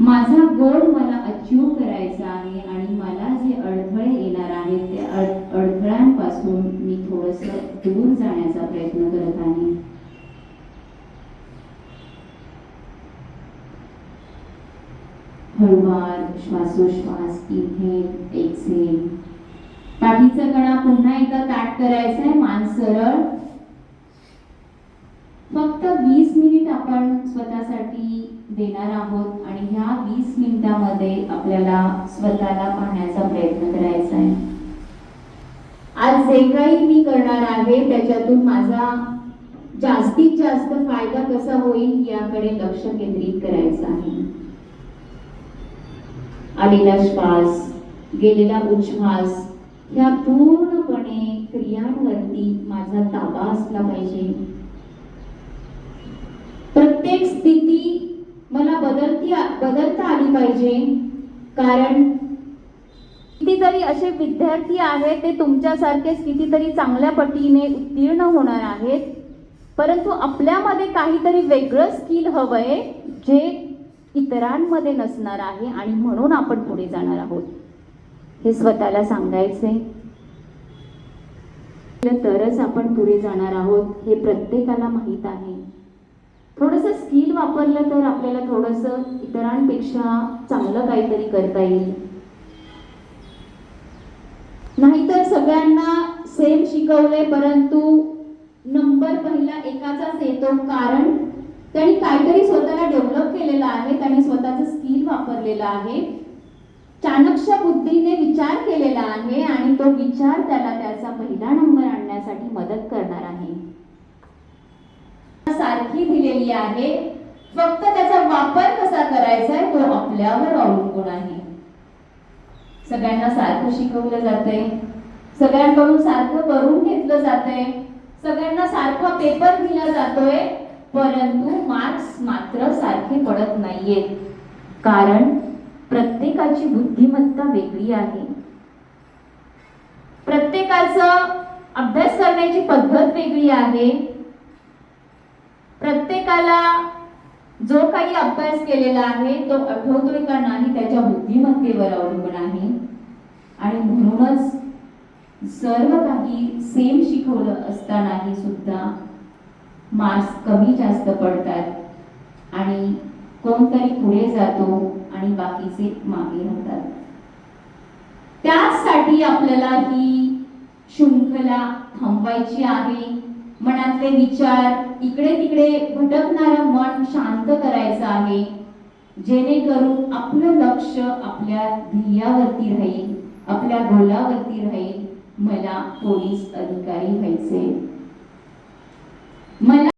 माझा गोल मला अचीव करायचा आहे आणि मला जे अडथळे येणार आहेत त्या अड- अडथळ्यांपासून मी थोडस दूर जाण्याचा प्रयत्न करत आहे. हळूवार श्वासोश्वास इन्हेल एक्सेल पाठीचा कणा पुन्हा एकदा ताट करायचा आहे मान सरळ. आपण स्वतःसाठी देणार आहोत आणि ह्या वीस मिनिटामध्ये आपल्याला स्वतःला पाहण्याचा प्रयत्न करायचा आहे. आज जे काही मी करणार आहे त्याच्यातून माझा जास्तीत जास्त फायदा कसा होईल याकडे लक्ष केंद्रित करायचं आहे. आलेला श्वास गेलेला उच्छ्वास ह्या पूर्णपणे क्रियांवरती माझा ताबा असला पाहिजे. प्रत्येक स्थिती मला बदलती बदलता आली पाहिजे. कारण कितीतरी असे विद्यार्थी आहेत ते तुमच्यासारखेच कितीतरी चांगल्या पटीने उत्तीर्ण होणार आहेत. परंतु आपल्यामध्ये काहीतरी वेगळं स्किल हवंय जे इतरांमध्ये नसणार आहे आणि म्हणून आपण पुढे जाणार आहोत. हे स्वतःला सांगायचंय. तरच आपण पुढे जाणार आहोत हे प्रत्येकाला माहीत आहे. थोडस स्किल वापरलं तर आपल्याला थोडस इतरांपेक्षा चांगलं काहीतरी करता येईल. नाहीतर सगळ्यांना सेम शिकवले परंतु नंबर पहिला एकाचाच येतो. कारण त्यांनी काहीतरी स्वतःला डेव्हलप केलेलं आहे त्यांनी स्वतःचं स्किल वापरलेलं आहे. चाणक्य बुद्धीने विचार केलेला आहे आणि तो विचार त्याला त्याचा पहिला नंबर आणण्यासाठी मदत कर सारखी दिलेली आहे. फक्त त्याचा वापर कसा करायचा आहे तो आपल्यावर अवलंबून आहे. सगळ्यांना सारखं शिकवलं जातंय. सगळ्यांकडून सारखं करून घेतलं जातंय. सगळ्यांना सारखा पेपर दिला जातोय. परंतु मार्क्स मात्र सारखे पडत नाहीयेत. कारण प्रत्येकाची बुद्धिमत्ता वेगळी आहे. प्रत्येकाचं अभ्यास करण्याची पद्धत वेगळी आहे. प्रत्येकाला जो काही अभ्यास केलेला आहे तो आठवतोय का नाही त्याच्या बुद्धिमत्तेवर अवलंबून आहे. आणि म्हणूनच सर्व काही सेम शिकवलं असतानाही सुद्धा मार्क्स कमी जास्त पडतात आणि कोणतरी पुढे जातो आणि बाकीचे मागे राहतात. त्याचसाठी आपल्याला ही शृंखला थांबवायची आहे. मनातले विचार इकडे तिकडे भटकणारं मन शांत करायचं आहे. जेणेकरून आपलं लक्ष आपल्या ध्येयावरती राहील आपल्या गोलावरती राहील. मला पोलीस अधिकारी व्हायचे. मला